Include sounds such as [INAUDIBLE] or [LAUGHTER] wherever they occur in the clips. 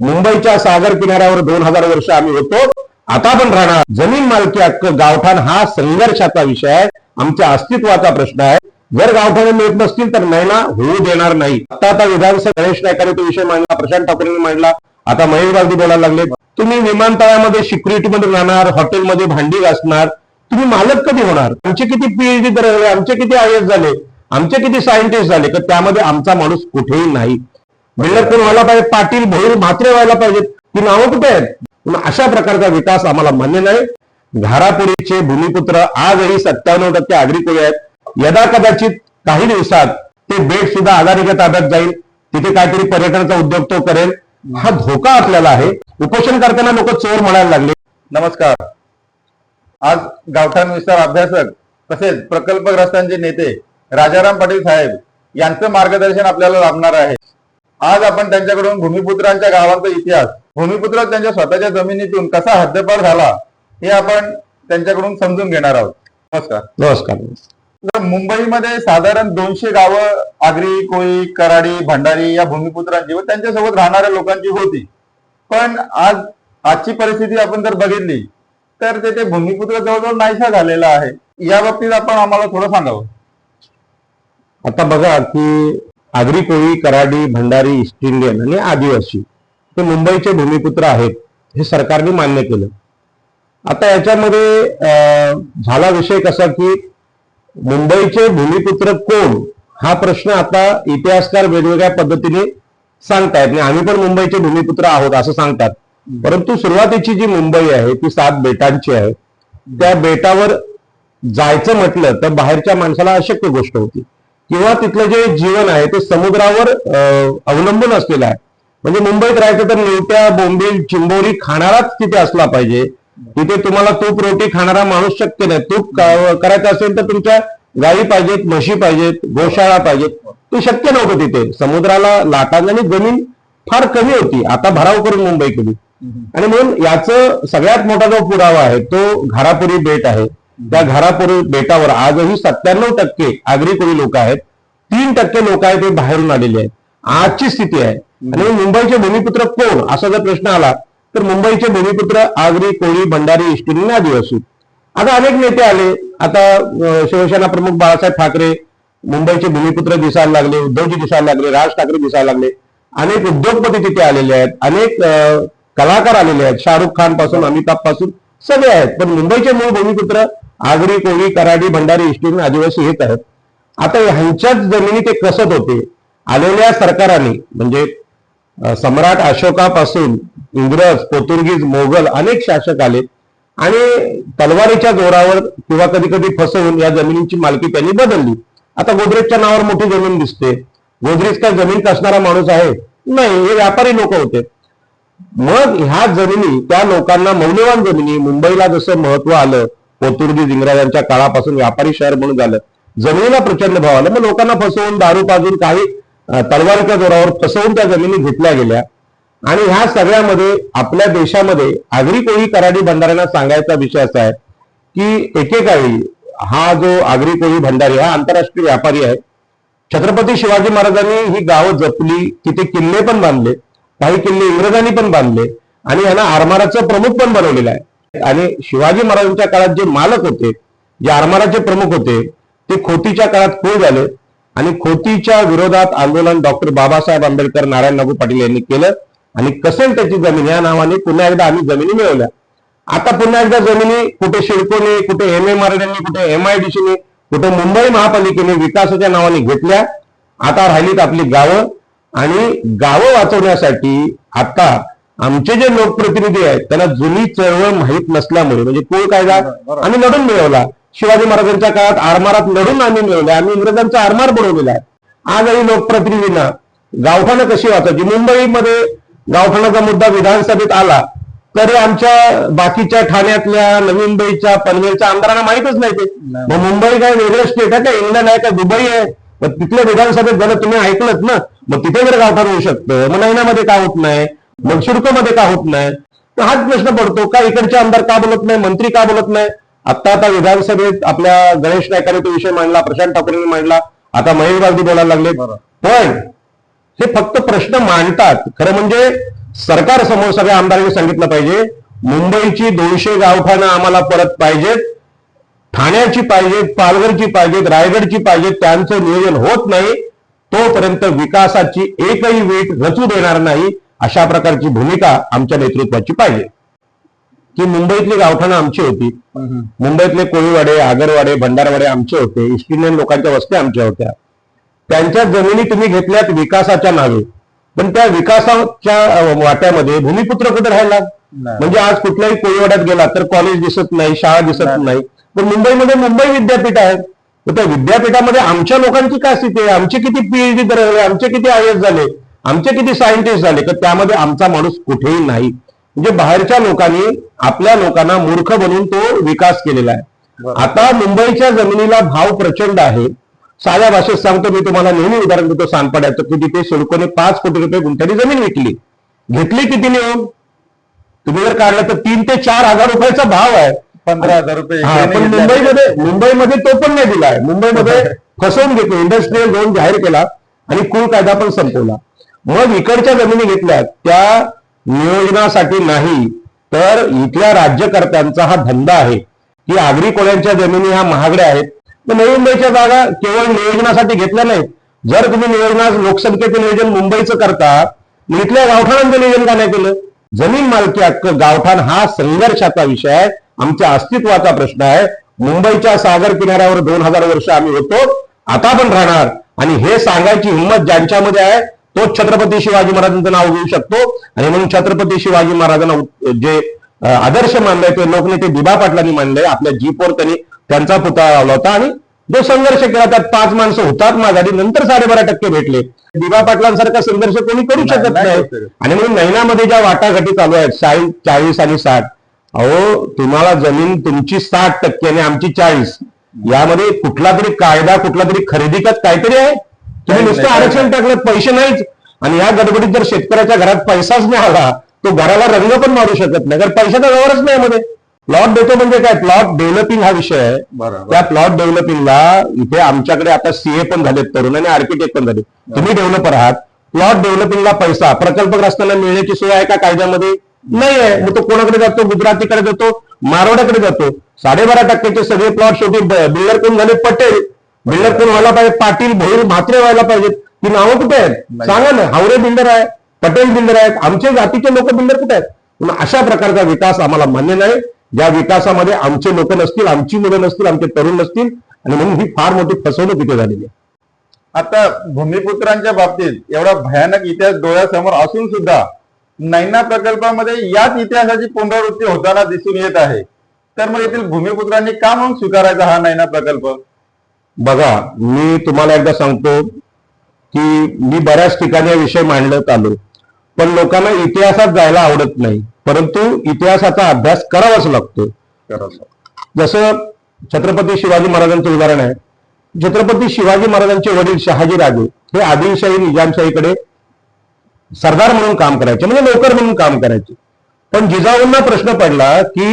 मुंबईच्या सागर किनाऱ्यावर दोन हजार वर्ष आम्ही होतो. आता पण राहणार. जमीन मालकी हक्क गावठाण हा संघर्षाचा विषय आहे. आमच्या अस्तित्वाचा प्रश्न आहे. जर गावठाणे मिळत नसतील तर नाही ना होऊ देणार नाही. आता आता विधानसभा गणेश नायकाने तो विषय मांडला प्रशांत ठाकरेंनी मांडला. आता महेश गांधी बोलायला लागले. तुम्ही विमानतळामध्ये सिक्युरिटीमध्ये राहणार हॉटेलमध्ये भांडी घासणार. तुम्ही मालक कधी होणार? आमचे किती पीएचडी दर आमचे किती आय झाले आमचे किती सायंटिस्ट झाले तर त्यामध्ये आमचा माणूस कुठेही नाही. बिल्डर कोण व्हायला पाहिजे पाटील भोईर म्हात्रे व्हायला पाहिजेत. ती नावं कुठे आहेत? पण अशा प्रकारचा विकास आम्हाला मान्य नाही. घारापुरीचे भूमिपुत्र आजही सत्त्याण्णव टक्के आगरी आहेत. यदा कदाचित काही दिवसात ते बेट सुद्धा आघाडीच्या ताब्यात जाईल. तिथे काहीतरी पर्यटनाचा उद्योग तो करेल. हा धोका आपल्याला आहे. उपोषण करताना लोक चोर म्हणायला लागले. नमस्कार. आज गावठाण विस्तार अभ्यासक तसेच प्रकल्पग्रस्तांचे नेते राजाराम पाटील साहेब यांचं मार्गदर्शन आपल्याला लाभणार आहे. आज आपण त्यांच्याकडून भूमिपुत्रांच्या गावांचा इतिहास भूमिपुत्र त्यांच्या स्वतःच्या जमिनीतून कसा हद्दपार झाला हे आपण त्यांच्याकडून समजून घेणार आहोत. नमस्कार. नमस्कार. मुंबईमध्ये साधारण दोनशे गावं आगरी कोळी कराडी भंडारी या भूमिपुत्रांची व त्यांच्यासोबत राहणाऱ्या लोकांची होती. पण आज आजची परिस्थिती आपण जर बघितली तर तेथे भूमिपुत्र जवळजवळ नाहीसा झालेला आहे. या बाबतीत आपण आम्हाला थोडं सांगावं. आता बघा की आगरी कोळी कराडी भंडारी ईस्ट इंडियन आणि आदिवासी हे मुंबईचे भूमिपुत्र आहेत हे सरकारने मान्य केलं. आता याच्यामध्ये झाला विषय कसा की मुंबईचे भूमिपुत्र कोण? हा प्रश्न आता इतिहासकार वेगवेगळ्या पद्धतीने सांगतायत. आणि आम्ही पण मुंबईचे भूमिपुत्र आहोत असं सांगतात. परंतु सुरुवातीची जी मुंबई आहे ती सात बेटांची आहे. त्या बेटावर जायचं म्हटलं तर बाहेरच्या माणसाला अशक्य गोष्ट होती. किंवा तिथलं जे जीवन आहे ते समुद्रावर अवलंबून असलेलं आहे. म्हणजे मुंबईत राहायचं तर निवट्या बोंबील चिंबोरी खाणाराच तिथे असला पाहिजे. तिथे तुम्हाला तूप रोटी खाणारा माणूस शक्य नाही. तूप करायचं असेल तर तुमच्या गायी पाहिजेत म्हशी पाहिजेत गोशाळा पाहिजेत. ते शक्य नव्हतं तिथे. समुद्राला लाटांनी आणि जमीन फार कमी होती. आता भराव करून मुंबई केली आणि म्हणून याचं सगळ्यात मोठा जो पुरावा आहे तो घारापुरी बेट आहे. त्या घारापुरी बेटावर आजही सत्त्याण्णव टक्के आगरी कोळी लोक आहेत तीन टक्के लोक आहेत ते बाहेरून आलेले आहेत. आजची स्थिती आहे. आणि मुंबईचे भूमिपुत्र कोण? असा जर प्रश्न आला तर मुंबईचे भूमिपुत्र आगरी कोळी भंडारी इष्टिनी आदिवासी आता अनेक नेते आले. आता शिवसेना प्रमुख बाळासाहेब ठाकरे मुंबईचे भूमिपुत्र दिसायला लागले उद्धवजी दिसायला लागले राज ठाकरे दिसायला लागले. अनेक उद्योगपती तिथे आलेले आहेत. अनेक कलाकार आलेले आहेत. शाहरुख खानपासून अमिताभपासून सगळे आहेत. पण मुंबईचे मूळ भूमिपुत्र आगरी कोळी कराडी भंडारी इष्टीन आदिवासी हे आहेत. आता ह्यांच्याच जमिनी ते कसत होते? आलेल्या सरकाराने म्हणजे सम्राट अशोकापासून इंग्रज पोर्तुगीज मोगल अनेक शासक आले आणि तलवारीच्या जोरावर किंवा कधी कधी फसवून या जमिनीची मालकी त्यांनी बदलली. आता गोदरेजच्या नावावर मोठी जमीन दिसते. गोदरेज काय जमीन कसणारा माणूस आहे? नाही हे व्यापारी लोक होते. मग ह्या जमिनी त्या लोकांना मौल्यवान जमिनी मुंबईला जसं महत्त्व आलं पोर्तुगीज इंग्रजांच्या काळापासून व्यापारी शहर म्हणून झालं जमिनीला प्रचंड भाव आला. मग लोकांना फसवून दारू पाजून काही तलवारीच्या जोरावर फसवून त्या जमिनी घेतल्या गेल्या. आणि ह्या सगळ्यामध्ये आपल्या देशामध्ये आगरी कोळी कराडी भंडाऱ्यांना सांगायचा विषय असा आहे की एकेकाळी हा जो आगरी कोळी भंडारी हा आंतरराष्ट्रीय व्यापारी आहे छत्रपती शिवाजी महाराजांनी ही गावं जपली तिथे किल्ले पण बांधले काही किल्ले इंग्रजांनी पण बांधले आणि यांना आरमाराचं प्रमुख पण बनवलेलं आहे. आणि शिवाजी महाराजांच्या काळात जे मालक होते जे आरमाराचे प्रमुख होते ते खोतीच्या काळात खूळ झाले आणि खोतीच्या विरोधात आंदोलन डॉक्टर बाबासाहेब आंबेडकर नारायण नागू पाटील यांनी केलं आणि कसेल त्याची जमीन या नावाने पुन्हा एकदा आम्ही जमिनी मिळवल्या. आता पुन्हा एकदा जमिनी कुठे शिडकोने कुठे एम एम कुठे एम आय कुठे मुंबई महापालिकेने विकासाच्या नावाने घेतल्या. आता राहिलीत आपली गावं आणि गावं वाचवण्यासाठी आता आमचे जे लोकप्रतिनिधी आहेत त्यांना जुनी चळवळ माहीत नसल्यामुळे म्हणजे कुळ कायदा. आम्ही लढून मिळवला. शिवाजी महाराजांच्या काळात आरमारात लढून आम्ही मिळवले. आम्ही इंग्रजांचा आरमार बनवलेला आहे. आजही लोकप्रतिनिधींना गावठाणं कशी वाचायची? मुंबईमध्ये गावठाणाचा मुद्दा विधानसभेत आला. तरी आमच्या बाकीच्या ठाण्यातल्या नवी मुंबईच्या पनवेलच्या आमदारांना माहितच नाही ते. मग मुंबई काय वेगळं स्टेट आहे का? इंग्लंड आहे का? दुबई आहे? मग तिथल्या विधानसभेत झालं तुम्ही ऐकलत ना मग तिथे जर गावठाण होऊ शकतं. मग नैनामध्ये का होत नाही? मग शिडकोमध्ये का होत नाही? तर हाच प्रश्न पडतो. का इकडचे आमदार का बोलत नाही? मंत्री का बोलत नाही? आता आता विधानसभेत आपल्या गणेश नायकाने तो विषय मांडला प्रशांत ठाकरेंनी मांडला. आता महेश गांधी बोलायला लागले. पण हे फक्त प्रश्न मांडतात. खरं म्हणजे सरकार समोर सगळ्या आमदारांनी सांगितलं पाहिजे मुंबईची दोनशे गावठाणं आम्हाला परत पाहिजेत. ठाण्याची पाहिजेत पालघरची पाहिजेत रायगडची पाहिजेत त्यांचं नियोजन होत नाही तोपर्यंत विकासाची एकही वीट रचू देणार नाही अशा प्रकारची भूमिका आमच्या नेतृत्वाची पाहिजे. की मुंबईतली गावठाणं आमची होती. मुंबईतले कोळीवाडे आगरवाडे भंडारवाडे आमचे होते ईस्ट इंडियन लोकांच्या वस्त्या आमच्या होत्या. त्यांच्या जमिनी तुम्ही घेतल्यात विकासाच्या नावे. पण त्या विकासाच्या वाट्यामध्ये भूमिपुत्र कुठे राहिला. म्हणजे आज कुठल्याही कोळीवाड्यात गेला तर कॉलेज दिसत नाही शाळा दिसत नाही. पण मुंबईमध्ये मुंबई विद्यापीठ आहे तर त्या विद्यापीठामध्ये आमच्या लोकांची काय स्थिती आहे? आमचे किती पीएचडी झाले? आमचे किती आय एस झाले? आमचे किती सायंटिस्ट झाले? तर त्यामध्ये आमचा माणूस कुठेही नाही. म्हणजे बाहेरच्या लोकांनी आपल्या लोकांना मूर्ख बनवून तो विकास केलेला आहे. आता मुंबईच्या जमिनीला भाव प्रचंड आहे. साध्या भाषेत सांगतो मी तुम्हाला नेहमी उदाहरण देतो सांगपड्याचं की तिथे सिडकोने पाच कोटी रुपये गुंठ्यानी जमीन विकली. घेतली कितीने हो तुम्ही जर काढलं तर तीन ते चार हजार रुपयाचा भाव आहे. पंधरा हजार रुपये हा, पण. मुंबईमध्ये मुंबईमध्ये तो पण नाही दिलाय. मुंबईमध्ये [LAUGHS] फसवून घेतो इंडस्ट्रीयल झोन जाहीर केला आणि कुल कायदा पण संपवला. मग इकडच्या जमिनी घेतल्या त्या नियोजनासाठी नाही तर इथल्या राज्यकर्त्यांचा हा धंदा आहे. की आगरी कोळ्यांच्या जमिनी ह्या महागड्या आहेत. तर नवी मुंबईच्या जागा केवळ नियोजनासाठी घेतल्या नाहीत. जर तुम्ही नियोजना लोकसंख्येचं नियोजन मुंबईचं करता इथल्या गावठाणांचं नियोजन का नाही केलं? जमीन मालकी हक्क गावठाण हा संघर्षाचा विषय आहे. आमच्या अस्तित्वाचा प्रश्न आहे. मुंबईच्या सागर किनाऱ्यावर दोन हजार वर्ष आम्ही होतो. आता पण राहणार. आणि हे सांगायची हिंमत ज्यांच्यामध्ये आहे तोच छत्रपती शिवाजी महाराजांचं नाव घेऊ शकतो. आणि म्हणून छत्रपती शिवाजी महाराजांना जे आदर्श मानलंय ते लोकनेते दिबा पाटलांनी मानलंय आपल्या जीपवर त्यांनी त्यांचा पुतळा लावला होता. आणि जो संघर्ष केला त्यात पाच माणसं हुतात्मा झाली नंतर साडेबारा टक्के भेटले. दिबा पाटलांसारखा संघर्ष कोणी करू शकत नाही. आणि म्हणून नैनामध्ये ज्या वाटाघाटी चालू आहेत चाळीस आणि साठ अहो तुम्हाला जमीन तुमची साठ टक्के आणि आमची चाळीस. यामध्ये कुठला तरी कायदा कुठला तरी खरेदी खत काहीतरी आहे. तुम्ही नुसतं आरक्षण टाकलं पैसे नाहीच. आणि या गडबडीत जर शेतकऱ्याच्या घरात पैसाच नाही आला तो घराला रंग पण मारू शकत नाही. कारण पैशाचा व्यवहारच नाही मध्ये प्लॉट देतो म्हणजे काय? प्लॉट डेव्हलपिंग हा विषय आहे. त्या प्लॉट डेव्हलपिंगला इथे आमच्याकडे आता सीए पण झालेत तरुण आणि आर्किटेक्ट पण झाले तुम्ही डेव्हलपर आहात. प्लॉट डेव्हलपिंगला पैसा प्रकल्पग्रस्तांना मिळण्याची सोय आहे का कायद्यामध्ये? नाही आहे मग तो कोणाकडे जातो? गुजरातीकडे जातो? मारवाड्याकडे जातो? साडेबारा टक्क्याचे सगळे प्लॉट शेवटी बिल्डर कोण झाले? पटेल. बिल्डर कोण व्हायला पाहिजे? पाटील भोईर म्हात्रे व्हायला पाहिजेत. ती नावं कुठे आहेत. सांगा ना. हावरे बिल्डर आहे पटेल बिल्डर आहेत आमचे जातीचे लोक बिल्डर कुठे आहेत? पण अशा प्रकारचा विकास आम्हाला मान्य नाही. ज्या विकासामध्ये आमचे लोक नसतील आमची मुलं नसतील आमचे तरुण नसतील. आणि म्हणून ही फार मोठी फसवणूक इथे झालेली आहे. आता भूमिपुत्रांच्या बाबतीत एवढा भयानक इतिहास डोळ्यासमोर असून सुद्धा नैना प्रकल्पामध्ये याच इतिहासाची पुनरावृत्ती होताना दिसून येत आहे. तर मग येथील भूमिपुत्रांनी का म्हणून स्वीकारायचा हा नैना प्रकल्प? बघा मी तुम्हाला एकदा सांगतो की मी बऱ्याच ठिकाणी विषय मांडत आलो. पण लोकांना इतिहासात जायला आवडत नाही. परंतु इतिहासाचा अभ्यास करावाच लागतो. जसं छत्रपती शिवाजी महाराजांचं उदाहरण आहे. छत्रपती शिवाजी महाराजांचे वडील शहाजी राजे हे आदिलशाही निजामशाहीकडे सरदार म्हणून काम करायचे म्हणजे नोकर म्हणून काम करायचे. पण जिजाऊंना प्रश्न पडला की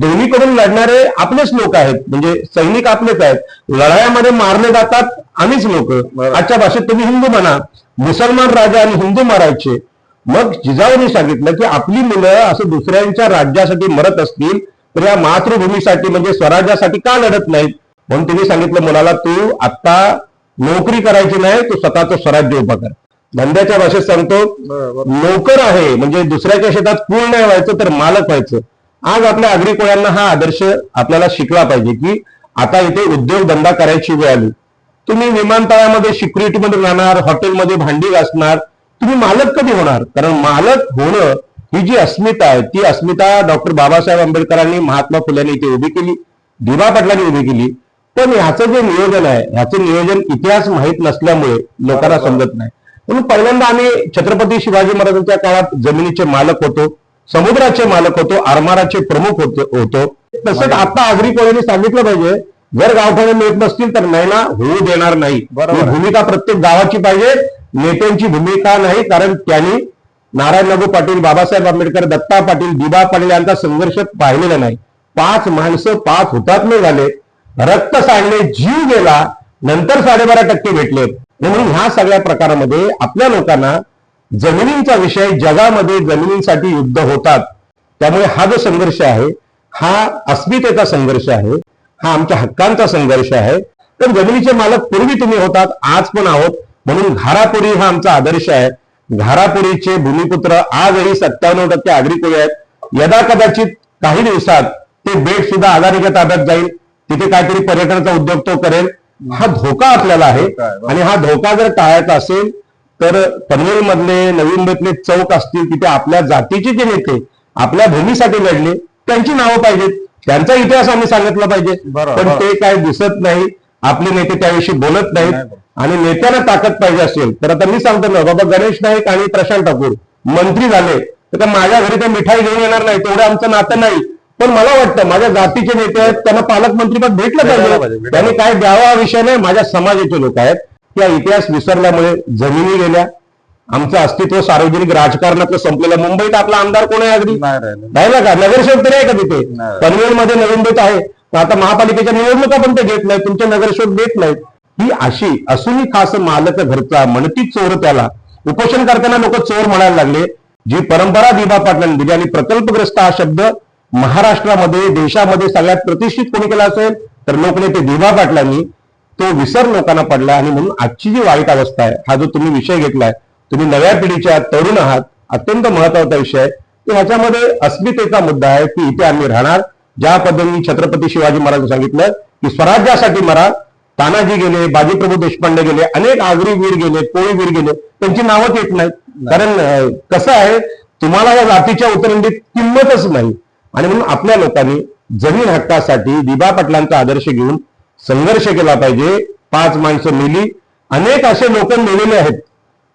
दोन्हीकडून लढणारे आपलेच लोक आहेत म्हणजे सैनिक आपलेच आहेत. लढायामध्ये मारले जातात आम्हीच लोक. आजच्या भाषेत तुम्ही हिंदू म्हणा मुसलमान राजा आणि हिंदू मारायचे. मग जिजाऊने सांगितलं की आपली मुलं असं दुसऱ्यांच्या राज्यासाठी मरत असतील तर या मातृभूमीसाठी म्हणजे स्वराज्यासाठी का लढत नाहीत? म्हणून तुम्ही सांगितलं मुलाला तू आता नोकरी करायची नाही तू स्वतःचं स्वराज्य उभं कर. धंद्याच्या भाषेत सांगतो नोकर आहे म्हणजे दुसऱ्याच्या शेतात पूर्ण नाही व्हायचं तर मालक व्हायचं. आज आपल्या आगरी कोळ्यांना हा आदर्श आपल्याला शिकला पाहिजे की आता इथे उद्योगधंदा करायची वेळ आली. तुम्ही विमानतळामध्ये सिक्युरिटीमध्ये राहणार हॉटेलमध्ये भांडी घासणार तुम्ही मालक कधी होणार? कारण मालक होणं ही जी अस्मिता आहे ती अस्मिता डॉक्टर बाबासाहेब आंबेडकरांनी महात्मा फुल्यांनी इथे उभी केली दिवा पाटलांनी उभी केली. पण ह्याचं जे नियोजन आहे ह्याचं नियोजन इतिहास माहीत नसल्यामुळे लोकांना. समजत नाही. म्हणून पहिल्यांदा आम्ही छत्रपती शिवाजी महाराजांच्या काळात जमिनीचे मालक होतो समुद्राचे मालक होतो आरमाराचे प्रमुख होते होतो. तसंच आता आगरी कोळ्यांनी सांगितलं पाहिजे जर गावठाणे मिळत नसतील तर नाही ना होऊ देणार नाही. भूमिका प्रत्येक गावाची पाहिजे नेत्यांची भूमिका नाही कारण त्यांनी नारायण नागू पाटील बाबासाहेब आंबेडकर दत्ता पाटील दिबा पाटील यांचा संघर्ष पाहिलेला नाही. पाच माणसं पाच हुतात्मे झाले. रक्त सांडले जीव गेला नंतर साडेबारा टक्के भेटले म्हणून ह्या सगळ्या प्रकारामध्ये आपल्या लोकांना जमिनींचा विषय जगामध्ये जमिनींसाठी युद्ध होतात. त्यामुळे हा जो संघर्ष आहे हा अस्मितेचा संघर्ष आहे हा आमच्या हक्कांचा संघर्ष आहे. तर जमिनीचे मालक पूर्वी तुम्ही होतात आज पण आहोत. म्हणून घारापुरी हा आमचा आदर्श आहे. घारापुरीचे भूमिपुत्र आजही सत्त्याण्णव टक्के आगरी आहेत. यदा कदाचित काही दिवसात ते बेट सुद्धा आघाडीच्या ताब्यात जाईल. तिथे काहीतरी पर्यटनाचा उद्योग तो करेल. हा धोका आपल्याला आहे. आणि हा धोका जर टाळायचा असेल तर पनवेल मधले नवीन मुंबईतले चौक असतील तिथे आपल्या जातीचे जे नेते आपल्या भूमीसाठी लढले त्यांची नावं पाहिजेत त्यांचा इतिहास आम्ही सांगितला पाहिजे पण. ते काय दिसत नाही आपले नेते त्याविषयी बोलत नाहीत. आणि नेत्यांना ताकद पाहिजे असेल तर आता मी सांगतो ना बाबा गणेश नाईक आणि प्रशांत ठाकूर मंत्री झाले तर माझ्या घरी ते मिठाई घेऊन येणार नाही तेवढं आमचं नातं नाही पण मला वाटतं माझ्या जातीचे नेते आहेत त्यांना पालकमंत्रीपद भेटलं पाहिजे. त्यांनी काय द्यावा हा विषय नाही माझ्या समाजाचे लोक आहेत. त्या इतिहास विसरल्यामुळे जमिनी गेल्या. आमचं अस्तित्व सार्वजनिक राजकारणातलं संपलेलं. मुंबईत आपला आमदार कोण आहे अगदी? नाही राहिलं का? नगरसेवक तरी आहे का तिथे. पनवेलमध्ये नवीन आहे. तर आता महापालिकेच्या निवडणुका पण ते घेत नाहीत तुमचे नगरसेवक देत नाहीत. ही अशी असूनही खास मालक घरचा म्हणती चोर त्याला. उपोषण करताना लोक चोर म्हणायला लागले. जी परंपरा दिबा पाटलांनी दिली आणि प्रकल्पग्रस्त हा शब्द महाराष्ट्रामध्ये देशामध्ये सगळ्यात प्रतिष्ठित कोणी केला असेल तर लोकनेते दिबा पाटलांनी. तो विसर लोकांना पडला आणि म्हणून आजची जी वाईट अवस्था आहे हा जो तुम्ही विषय घेतलाय तुम्ही नव्या पिढीच्या तरुण आहात अत्यंत महत्त्वाचा विषय आहे. ह्याच्यामध्ये अस्मितेचा मुद्दा आहे की इथे आम्ही राहणार. ज्या पद्धतीने छत्रपती शिवाजी महाराज सांगितलं की स्वराज्यासाठी मरा तानाजी गेले बाजीप्रभू देशपांडे गेले अनेक आगरी वीर गेले कोळी वीर गेले त्यांची नावच येत नाहीत. कारण कसं आहे तुम्हाला या जातीच्या उतरंडीत किंमतच नाही. आणि म्हणून आपल्या लोकांनी जमीन हक्कासाठी दिबा पाटलांचा आदर्श घेऊन संघर्ष केला पाहिजे. पाच माणसं मेली. अनेक असे लोक मेलेले आहेत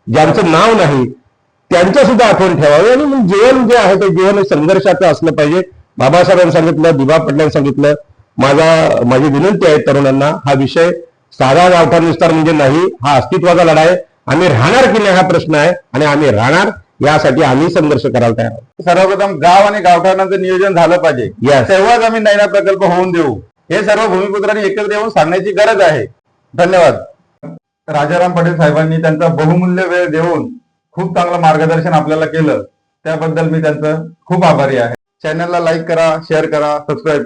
ज्यांचं नाव नाही. त्यांचं सुद्धा आठवण ठेवावी आणि मग जीवन जे आहे ते जीवन संघर्षाचं असलं पाहिजे. बाबासाहेबांनी सांगितलं दिबा पाटलांनी सांगितलं. माझा माझी विनंती आहे तरुणांना हा विषय साधा गावठाण विस्तार म्हणजे नाही हा अस्तित्वाचा लढा आहे. आम्ही राहणार की नाही हा प्रश्न आहे आणि आम्ही राहणार यासाठी आम्ही संघर्ष करायला तयार आहोत. सर्वप्रथम गाव आणि गावठाणाचं नियोजन झालं पाहिजे. तेव्हाच आम्ही नैना प्रकल्प होऊन देऊ. हे सर्व भूमिपुत्रांनी एकत्र येऊन सांगण्याची गरज आहे. धन्यवाद. राजाराम पाटील साहेबांनी त्यांचा बहुमूल्य वेळ देऊन खूप चांगलं मार्गदर्शन आपल्याला केलं. त्याबद्दल मी त्यांचं खूप आभारी आहे. चॅनलला लाईक करा शेअर करा सबस्क्राईब